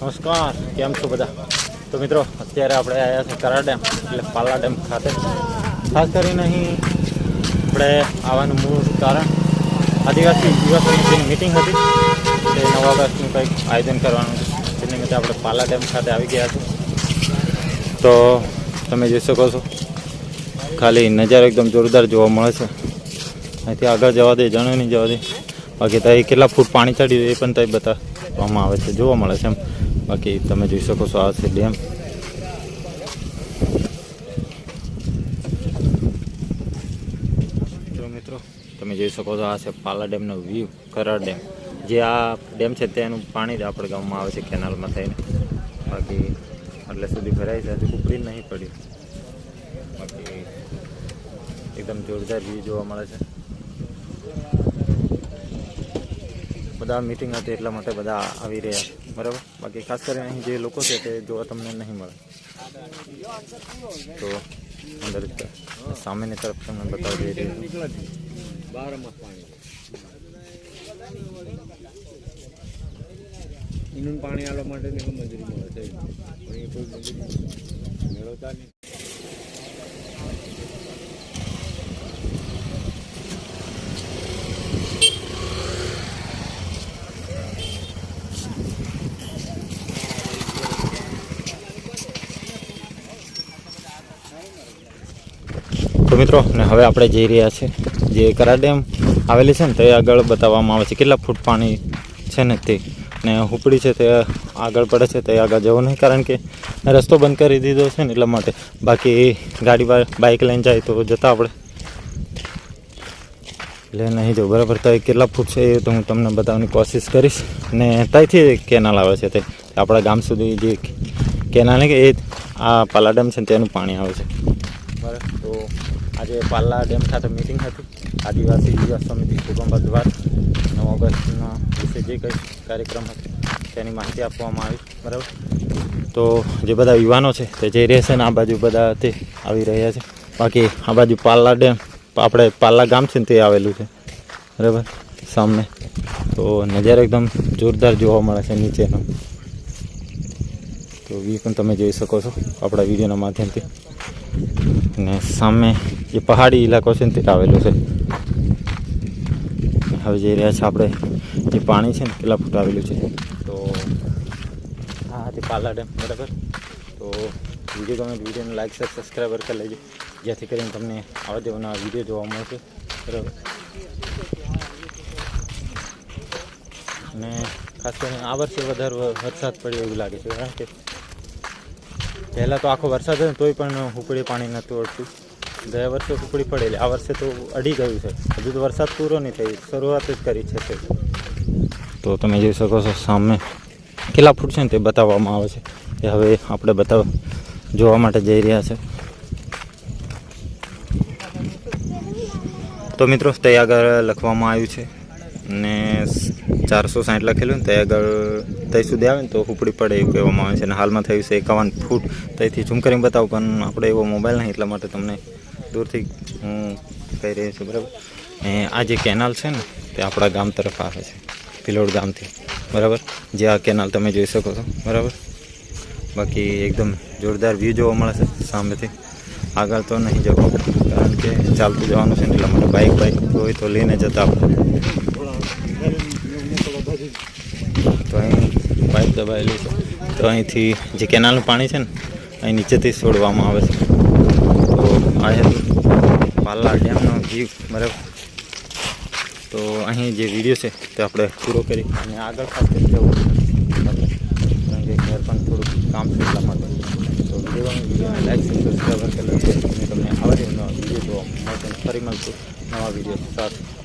નમસ્કાર, કેમ છો બધા? તો મિત્રો, અત્યારે આપણે આવ્યા છે કરા ડેમ, એટલે પાલા ડેમ ખાતે. ખાસ કરીને અહીં આપણે આવવાનું મૂળ કારણ આદિવાસી યુવા સમિતિની મિટિંગ હતી, તે નવા વર્ષનું કંઈક આયોજન કરવાનું છે તે નિમિત્તે આપણે પાલા ડેમ ખાતે આવી ગયા છે તો તમે જોઈ શકો છો, ખાલી નજારો એકદમ જોરદાર જોવા મળે છે. અહીંથી આગળ જવા દે, જણે નહીં જવા દે. બાકી ત્યાં કેટલા ફૂટ પાણી ચડ્યું એ પણ ત્યાં બતાવવામાં આવે છે, જોવા મળે છે એમ. બાકી તમે જોઈ શકો છો આ છે ડેમ. મિત્રો, તમે જોઈ શકો છો આ છે પાલા ડેમનો વ્યૂ, કરાર ડેમ. જે આ ડેમ છે તેનું પાણી જ આપણે ગામમાં આવે છે કેનાલમાં થઈને. બાકી એટલે સુધી ભરાય છે, હજુ ઉપરી નહીં પડ્યું. બાકી એકદમ જોરદાર વ્યૂ જોવા મળે છે. બધા મીટિંગ હતી એટલા માટે બધા આવી રહ્યા બરાબર? બાકી ખાસ કરીને અહીં જે લોકો છે તે જોવા તમને નહીં મળે. તો અંદર સામેની તરફ તમને બતાવી દઈ રહ્યું બારમાસ પાણી આવવા માટે મજૂરી મળે છે. મેળવતા નહીં. તો મિત્રો, ને હવે આપણે જઈ રહ્યા છે જે કરા ડેમ આવેલી છે ને, તે આગળ બતાવવામાં આવે છે કેટલા ફૂટ પાણી છે ને તે. ને હુપડી છે તે આગળ પડે છે, તે આગળ જવું નહીં, કારણ કે રસ્તો બંધ કરી દીધો છે ને, એટલા માટે. બાકી ગાડી બાઇક લઈને જાય તો જતા આપણે એટલે નહીં જવું, બરાબર. તો કેટલા ફૂટ છે એ તો હું તમને બતાવવાની કોશિશ કરીશ. ને ત્યાંથી કેનાલ આવે છે તે. આપણા ગામ સુધી જે કેનાલ કે એ આ પાલા ડેમ છે તેનું પાણી આવે છે. બરાબર. તો આજે પાલ્લા ડેમ ખાતે મિટિંગ હતી. આદિવાસી યુવા સમિતિ કુટુંબ દ્વાર નવ ઓગસ્ટના વિશે જે કંઈ કાર્યક્રમ હતો, તેની માહિતી આપવામાં આવી. બરાબર? તો જે બધા યુવાનો છે તે જઈ રહ્યા છે ને આ બાજુ બધા તે આવી રહ્યા છે. બાકી આ બાજુ પાલ્લા ડેમ, આપણે પાલ્લા ગામ છે ને તે આવેલું છે. બરાબર? સામે તો નજારો એકદમ જોરદાર જોવા મળે છે નીચેનો. તો વી પણ તમે જોઈ શકો છો આપણા વિડીયોના માધ્યમથી. અને સામે જે પહાડી ઇલાકો છે ને તે આવેલો છે. હવે જઈ રહ્યા છે આપણે. જે પાણી છે ને કેટલા ફૂટ આવેલું છે. તો હા તે પાલા ડેમ, બરાબર? તો વીડિયો ગમે તો વિડીયોને લાઈક શેર સબસ્ક્રાઈબર કરી લેજો જેથી કરીને તમને આવા જેવાના વીડિયો જોવા મળશે બરાબર? અને ખાસ કરીને આ વર્ષે વધારે વરસાદ પડ્યો એવું લાગે છે, કારણ કે પહેલાં તો આખો વરસાદ હતો તોય પણ હુકડી પાણી નહોતું અડતું ગયા વર્ષે હુકડી પડેલી. આ વર્ષે તો અડી ગયું છે. હજુ તો વરસાદ પૂરો નહીં થઈ. શરૂઆત જ કરી છે તો. તમે જોઈ શકો છો સામે કેટલા ફૂટ છે ને તે બતાવવામાં આવે છે. એ હવે આપણે બતાવ જોવા માટે જઈ રહ્યા છે. તો મિત્રો, તે લખવામાં આવ્યું છે. ને ચારસો સાઠ લખેલું ને તે આગળ ત્યાં સુધી આવે ને તો ઉપડી પડે એવું કહેવામાં આવે છે. અને હાલમાં થયું છે એકાવન ફૂટ. ત્યાંથી ઝૂમ કરીને બતાવું, પણ આપણે એવો મોબાઈલ નહીં, એટલા માટે તમને દૂરથી હું કહી રહ્યો છું, બરાબર? ને આ જે કેનાલ છે ને, તે આપણા ગામ તરફ આવે છે પિલોડ ગામથી. બરાબર? જે આ કેનાલ તમે જોઈ શકો છો, બરાબર? બાકી એકદમ જોરદાર વ્યૂ જોવા મળે છે સામેથી. આગળ તો નહીં જવું, કારણ કે ચાલતું જવાનું છે ને, એટલા માટે બાઇક બાઇક હોય તો લઈને જતા આપણે. તો અહીં પાઇપ દબાવેલી છે. તો અહીંથી જે કેનાલનું પાણી છે ને, અહીં નીચેથી છોડવામાં આવે છે. તો આ પાલા ડેમનો જીવ બરાબર? તો અહીં જે વીડિયો છે તે આપણે પૂરો કરી અને આગળ ખાસ જવું. કારણ કે ઘર પણ થોડુંક કામ છે એટલા માટે. તો વિડીયોને લાઈક સબસ્ક્રાઈબર કરેલો છે તમને આવા જ વીડિયો જોવા મળશે ફરી મળશું નવા વીડિયો સાથે.